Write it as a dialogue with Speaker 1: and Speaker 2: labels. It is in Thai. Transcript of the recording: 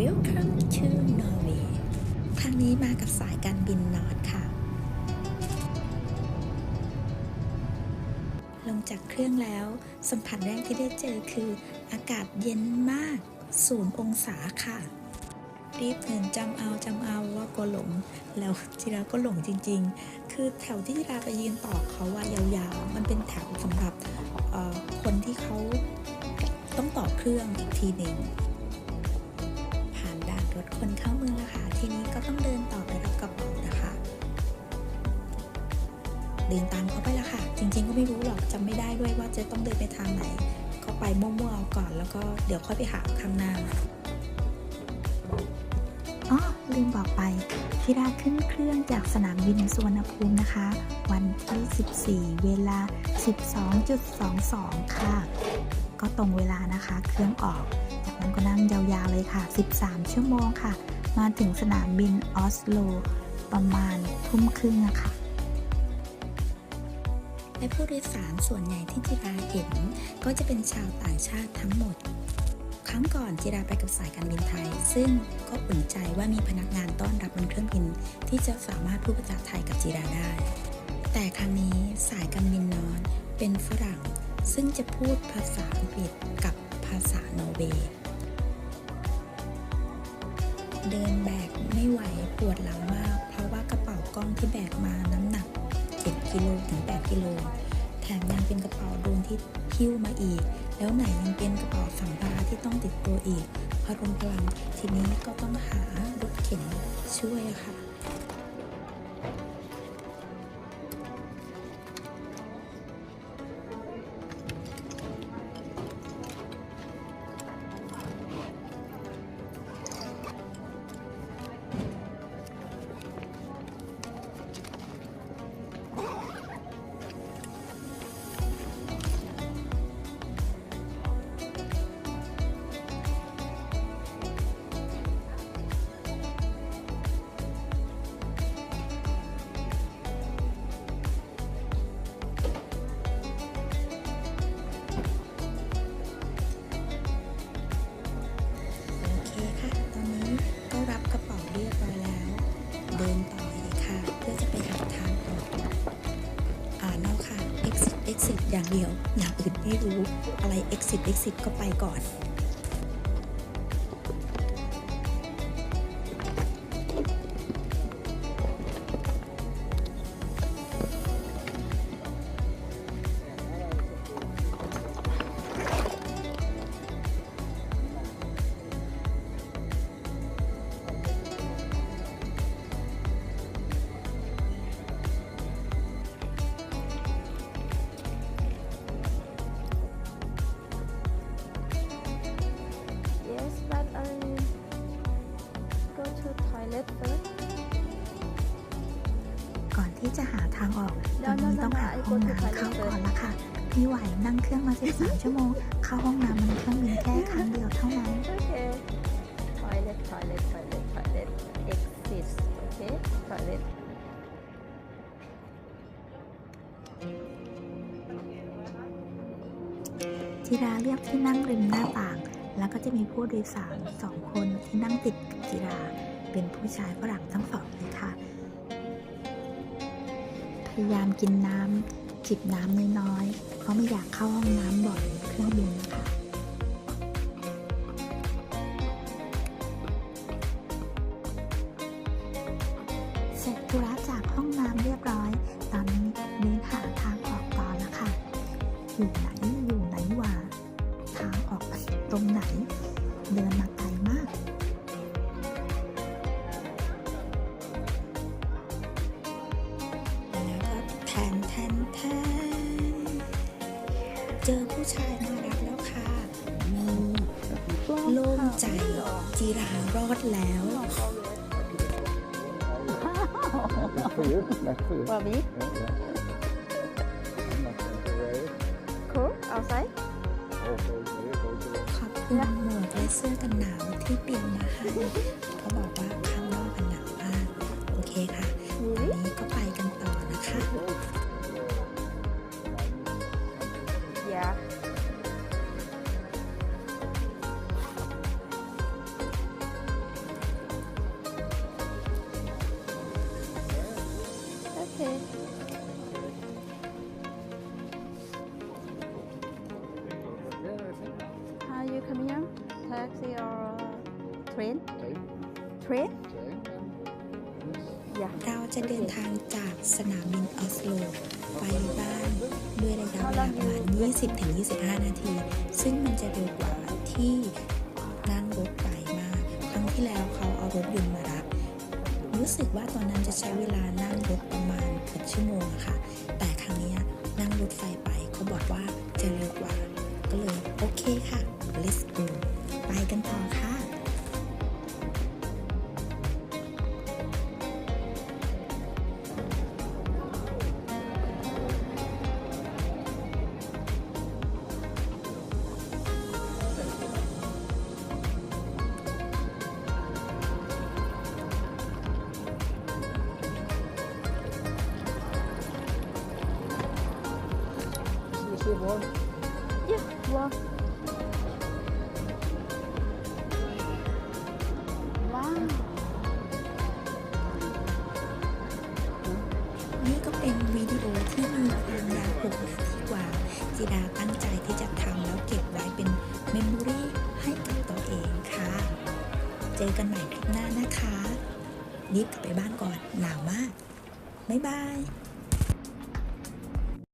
Speaker 1: Welcome to Norway ครั้งนี้มากับสายการบินนอร์ดค่ะ ลงจากเครื่องแล้ว สัมผัสแรกที่ได้เจอคือ อากาศเย็นมากศูนย์องศาค่ะ รีบเดินจำเอาจำเอาว่าก็หลง แล้วจิราก็หลงจริง ๆ คือแถวที่จิราไปยืนต่อเขาว่ายาวๆ มันเป็นแถวสำหรับคนที่เขาต้องต่อเครื่องอีกทีหนึ่ง นตรวจคนเข้าเมืองแล้วค่ะ ทีนี้ก็ต้องเดินต่อไปรับกระเป๋านะคะ เดินตามเขาไปแล้วค่ะ จริง ๆ ก็ไม่รู้หรอกจำไม่ได้ด้วยว่าจะต้องเดินไปทางไหน ก็ไปมั่วๆเอาก่อนแล้วก็เดี๋ยวค่อยไปหาข้างหน้า อ๋อลืมบอกไปธิราขึ้นเครื่องจากสนามบินสุวรรณภูมินะคะ วันที่ 14 เวลา 12.22 ค่ะ ก็ตรงเวลานะคะ เครื่องออก จากนั้นก็นั่งยาวๆเลยค่ะ 13 ชั่วโมงค่ะ มาถึงสนามบินออสโล ประมาณทุ่มครึ่งอะค่ะและผู้โดยสารส่วนใหญ่ที่จิราเห็นก็จะเป็นชาวต่างชาติทั้งหมด รั้งก่อนจิราไปกับสายการบินไทย ซึ่งก็อุ่นใจว่ามีพนักงานต้อนรับบนเครื่องบิน ที่จะสามารถพูดภาษาไทยกับจิราได้ แต่ครั้งนี้สายการบินนอนเป็นฝรั่ง ซึ่งจะพูดภาษาอังกฤษกับภาษาโนเวย์เดินแบกไม่ไหวปวดหลังมาก เพราะว่ากระเป๋ากล้องที่แบกมาน้ำหนัก7กิโลถึง8กิโลแถมยังเป็นกระเป๋า ที่หิ้วมาอีก แล้วไหนยังเป็นกระเป๋าสัมภาระที่ต้องติดตัวอีกพอรวมพลังทีนี้ก็ต้องหารถเข็นช่วยค่ะ อย่างเดียว อย่างอื่นไม่รู้ อะไร exit exit ก็ไปก่อน ก่อนที่จะหาทางออก
Speaker 2: เดี๋
Speaker 1: ต
Speaker 2: ย
Speaker 1: อ
Speaker 2: วน
Speaker 1: นี้ต้องหาห้องน้ำเข้าก่อนละค่ะไม่ไหวนั่งเครื่องมา 13 ชั่วโมง เข้าห้องน้ำมันเครื่องบินแค่ครั้งเดียวเท่านั้น
Speaker 2: Okay. Toilet, toilet, toilet, toilet. Exit. Okay. Toilet.
Speaker 1: จิราเลือกที่นั่งริมหน้าต่าง แล้วก็จะมีผู้โดยสารสองคนที่นั่งติดกับจิรา เป็นผู้ชายฝรั่งทั้งสองเลยค่ะ พยายามกินน้ำจิบน้ำน้อยๆ เพราะไม่อยากเข้าห้องน้ำบ่อยในเครื่องบินค่ะเสร็จธุระจากห้องน้ำเรียบร้อย ตอนนี้เดินหาทางออกต่อแล้วค่ะ อยู่ไหนอยู่ไหนวะทางออกไปตรงไหน เดินมา เจอผู้ชายมารับแล้วค่ะ มีโล่งใจ จีรารอดแล้ว
Speaker 3: That's for you. That's for you.
Speaker 2: For me?
Speaker 3: Yeah, yeah. I'm not going to wear it.
Speaker 2: Cool. Outside.
Speaker 3: Also, here, go to the
Speaker 1: ขอบคุณหมวกและเสื้อกันหนาวที่เปลี่ยนมาให้เขาบอกว่า Are you coming up? Taxi
Speaker 2: or? Train.
Speaker 3: Train?
Speaker 2: Train. Yeah.
Speaker 1: เราจะเดินทางจากสนามบินออสโลไปบ้านด้วยระยะเวลาประมาณ 20-25 นาที ซึ่งมันจะเร็วกว่าที่นั่งรถไปมากครั้งที่แล้วเขาเอารถยนต์มารับ รู้สึกว่าตอนนั้นจะใช้เวลานั่งรถประมาณเกือบชั่วโมงค่ะ
Speaker 3: See the same one.
Speaker 2: yeah wow wow
Speaker 1: นี่ก็เป็นวิดีโอที่มีความยาว6นาทีกว่าจิดาตั้งใจที่จะทำแล้วเก็บไว้เป็นเมมโมรีให้กับตัวเองค่ะ เจอกันใหม่คลิปหน้านะคะ รีบกลับไปบ้านก่อนหนาวมาก บ๊ายบาย